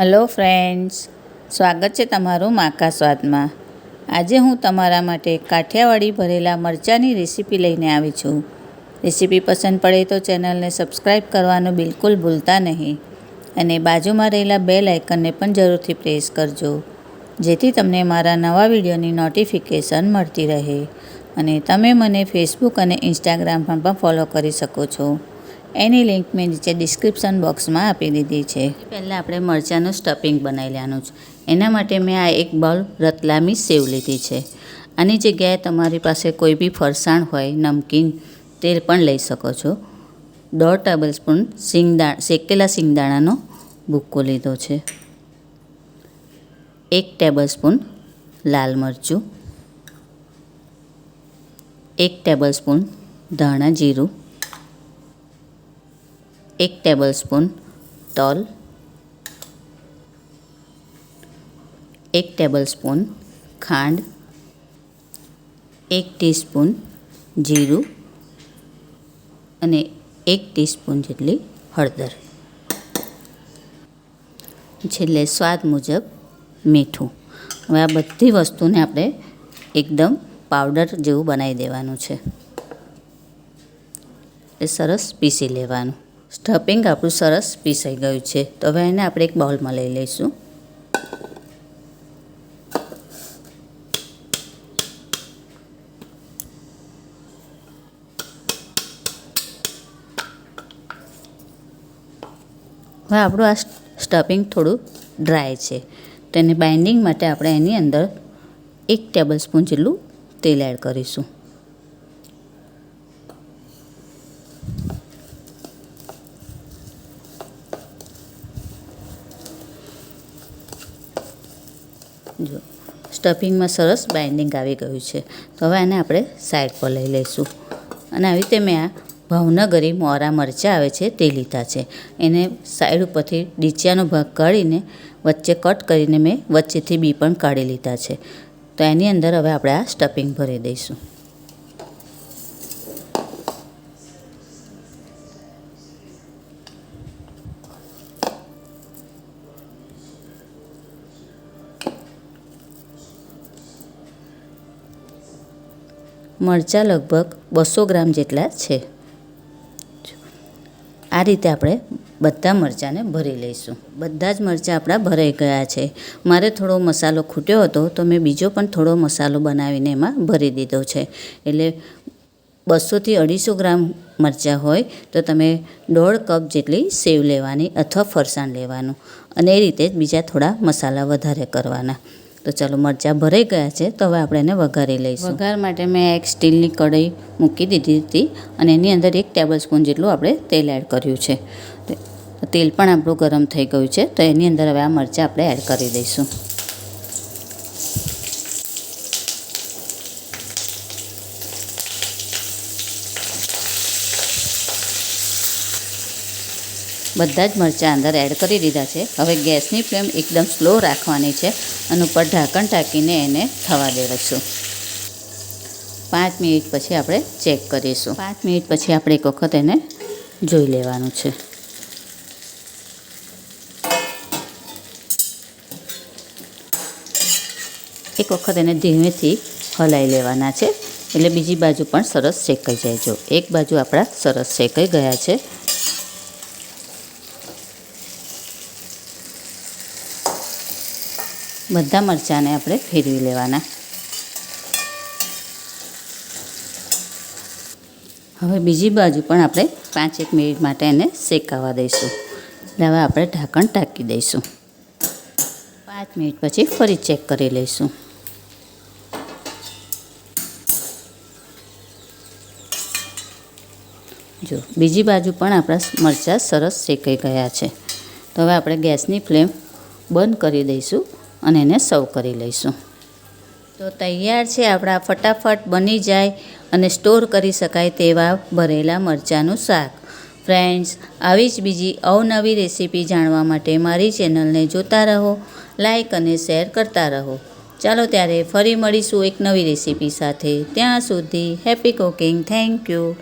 Hello friends, સ્વાગત છે તમારું માકા સ્વાદમાં. આજે હું તમારા માટે કાઠિયાવાડી ભરેલા મરચાંની રેસીપી લઈને આવી છું. રેસીપી પસંદ પડે તો ચેનલને સબસ્ક્રાઈબ કરવાનું બિલકુલ ભૂલતા નહીં અને બાજુમાં રહેલા બે આઇકનને પણ જરૂરથી પ્રેસ કરજો, જેથી તમને મારા નવા વિડીયોની નોટિફિકેશન મળતી રહે અને તમે મને ફેસબુક અને ઇન્સ્ટાગ્રામમાં પણ ફોલો કરી શકો છો. એની લિંક મેં નીચે ડિસ્ક્રિપ્શન બોક્સમાં આપી દીધી છે. પહેલાં આપણે મરચાંનું સ્ટફિંગ બનાવી લેવાનું છે. એના માટે મેં આ એક બાઉલ રતલામી સેવ લીધી છે. આની જગ્યાએ તમારી પાસે કોઈ બી ફરસાણ હોય, નમકીન તે પણ લઈ શકો છો. દોઢ ટેબલ સ્પૂન સિંગદા શેકેલા સિંગદાણાનો ભૂક્કો લીધો છે. એક ટેબલ સ્પૂન લાલ મરચું. એક ટેબલ સ્પૂન ધાણા જીરું. એક ટેબલ સ્પૂન તલ, એક ટેબલ સ્પૂન ખાંડ, એક ટીસ્પૂન જીરું અને એક ટીસ્પૂન જેટલી હળદર. છેલ્લે સ્વાદ મુજબ મીઠું. હવે આ બધી વસ્તુને આપણે એકદમ પાવડર જેવું બનાવી દેવાનું છે. એ સરસ પીસી લેવાનું. સ્ટફિંગ આપણું સરસ પીસાઈ ગયું છે. તો હવે એને આપણે એક બાઉલમાં લઈ લઈશું. હવે આપણું આ સ્ટફિંગ થોડું ડ્રાય છે. તેને બાઇન્ડિંગ માટે આપણે એની અંદર એક ટેબલ સ્પૂન જેટલું તેલ એડ કરીશું. જો સ્ટફિંગમાં સરસ બાઇન્ડિંગ આવી ગયું છે. તો હવે આને આપણે સાઈડ પર લઈ લઈશું. અને આવી રીતે મેં આ ભાવનગરી મોરા મરચાં આવે છે તે લીધા છે. એને સાઈડ ઉપરથી ડીચિયાનો ભાગ કાઢીને વચ્ચે કટ કરીને મેં વચ્ચેથી બી પણ કાઢી લીધા છે. તો એની અંદર હવે આપણે આ સ્ટફિંગ ભરી દઈશું. મરચાં લગભગ બસો ગ્રામ જેટલા છે. આ રીતે આપણે બધા મરચાંને ભરી લઈશું. બધા જ મરચાં આપણા ભરાઈ ગયા છે. મારે થોડો મસાલો ખૂટ્યો હતો તો મેં બીજો પણ થોડો મસાલો બનાવીને એમાં ભરી દીધો છે. એટલે બસોથી અઢીસો ગ્રામ મરચાં હોય તો તમે દોઢ કપ જેટલી સેવ લેવાની અથવા ફરસાણ લેવાનું. અને એ રીતે જ બીજા થોડા મસાલા વધારે કરવાના. તો ચાલો મરચાં ભરાઈ ગયા છે, તો હવે આપણે એને વઘારી લઈશું. વઘાર માટે મેં એક સ્ટીલની કઢાઈ મૂકી દીધી હતી અને એની અંદર એક ટેબલ સ્પૂન જેટલું આપણે તેલ એડ કર્યું છે. તેલ પણ આપણું ગરમ થઈ ગયું છે, તો એની અંદર હવે આ મરચાં આપણે એડ કરી દઈશું. બધા જ મરચાં અંદર એડ કરી દીધા છે. હવે ગેસની ફ્લેમ એકદમ સ્લો રાખવાની છે અને ઉપર ઢાંકણ ઢાંકીને એને થવા દેવીશું પાંચ મિનિટ પછી આપણે ચેક કરીશું. પાંચ મિનિટ પછી આપણે એક વખત એને જોઈ લેવાનું છે. એક વખત એને ધીમેથી હલાવી લેવાના છે. એટલે બીજી બાજુ પણ સરસ શેકાઈ જાય. જો એક બાજુ આપણા સરસ શેકાઈ ગયા છે. બધા મરચાંને આપણે ફેરવી લેવાના. હવે બીજી બાજુ પણ આપણે પાંચેક મિનિટ માટે એને શેકાવા દઈશું. એટલે હવે આપણે ઢાંકણ ટાંકી દઈશું. પાંચ મિનિટ પછી ફરી ચેક કરી લઈશું. જો, બીજી બાજુ પણ આપણા મરચાં સરસ શેકાઈ ગયા છે. તો હવે આપણે ગેસની ફ્લેમ બંધ કરી દઈશું. અને એને સર્વ કરી લઈશું. તો તૈયાર છે, આપણા ફટાફટ બની જાય અને સ્ટોર કરી શકાય તેવા ભરેલા મરચાંનું શાક. ફ્રેન્ડ્સ, આવી જ બીજી અવનવી રેસીપી જાણવા માટે મારી ચેનલને જોતા રહો, લાઈક અને શેર કરતા રહો. ચાલો ત્યારે ફરી મળીશું એક નવી રેસીપી સાથે. ત્યાં સુધી હેપી કુકિંગ. Thank you.